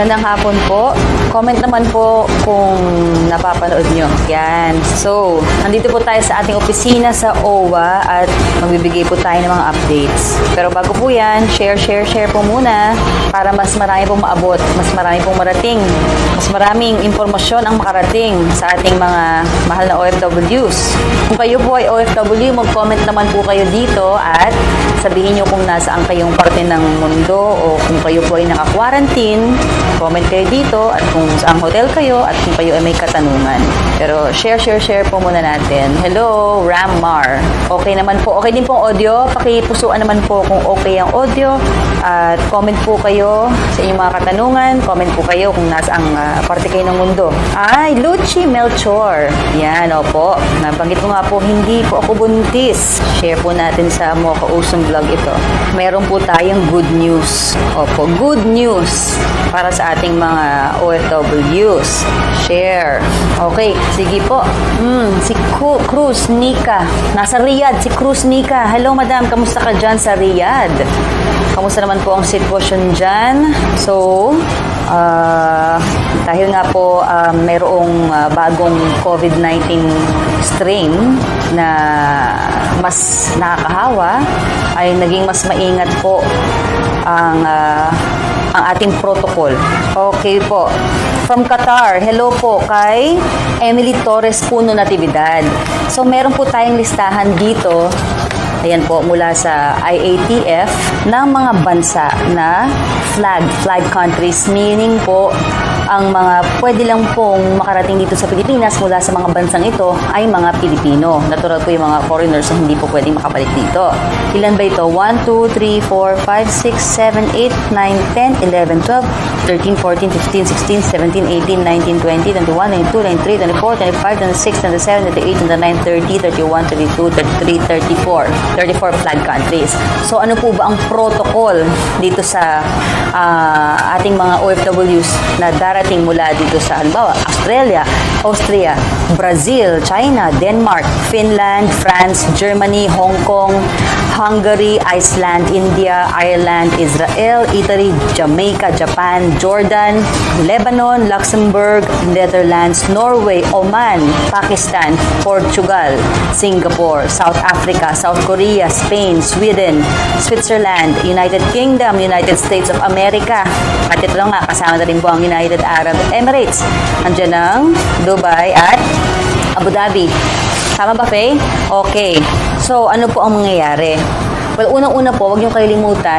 Magandang hapon po. Comment naman po kung napapanood nyo. Yan. So, nandito po tayo sa ating opisina sa OWA at magbibigay po tayo ng mga updates. Pero bago po yan, share, share, share po muna para mas marami pong maabot, mas marami pong marating, mas maraming impormasyon ang makarating sa ating mga mahal na OFWs. Kung kayo po ay OFW, mag-comment naman po kayo dito at sabihin nyo kung nasaan kayong parte ng mundo o kung kayo po ay naka-quarantine, comment kayo dito at kung saan hotel kayo at kung kayo ay may katanungan. Pero share, share, share po muna natin. Hello, Rammar. Okay naman po. Okay din pong audio. Pakipusuan naman po kung okay ang audio. At comment po kayo sa inyong mga katanungan. Comment po kayo kung nasaan uh, parte kayo ng mundo. Ay, Luchi Melchor. Yan, opo. Nabanggit ko nga po, hindi po ako buntis. Share po natin sa Mocha Awesome Vlog ito. Meron po tayong good news. Opo, good news para sa ating mga OFWs. Share. Okay, sige po. Hmm, si Cruz Nika. Nasa Riyadh, si Cruz Nika. Hello, madam. Kamusta ka dyan sa Riyadh? Kamusta naman po ang sitwasyon dyan? So, ah, dahil nga po ah, mayroong ah, bagong COVID-19 strain na mas nakakahawa, ay naging mas maingat po ang ah, ang ating protocol. Okay po. From Qatar, hello po kay Emily Torres Puno Natividad. So meron po tayong listahan dito Ayan po, mula sa IATF ng mga bansa na flag, flag countries, meaning po ang mga pwede lang pong makarating dito sa Pilipinas mula sa mga bansang ito ay mga Pilipino. Natural po yung mga foreigners na hindi po pwedeng makabalik dito. Ilan ba ito? 1, 2, 3, 4, 5, 6, 7, 8, 9, 10, 11, 12, 13, 14, 15, 16, 17, 18, 19, 20, 21, 22, 23, 24, 25, 26, 27, 28, 29, 30, 31, 32, 33, 34. 34 flag countries. So ano po ba ang protocol dito sa ah, ating mga OFWs na darating mula dito sa halimbawa Australia, Austria, Brazil, China, Denmark, Finland, France, Germany, Hong Kong, Hungary, Iceland, India, Ireland, Israel, Italy, Jamaica, Japan, Jordan, Lebanon, Luxembourg, Netherlands, Norway, Oman, Pakistan, Portugal, Singapore, South Africa, South Korea, Spain, Sweden, Switzerland, United Kingdom, United States of America. At ito nga, kasama na rin po ang United Arab Emirates. Andiyan ang Dubai at Abu Dhabi. Tama ba, Faye? Okay. So, ano po ang mangyayari? Well, unang-una po, huwag niyong kalilimutan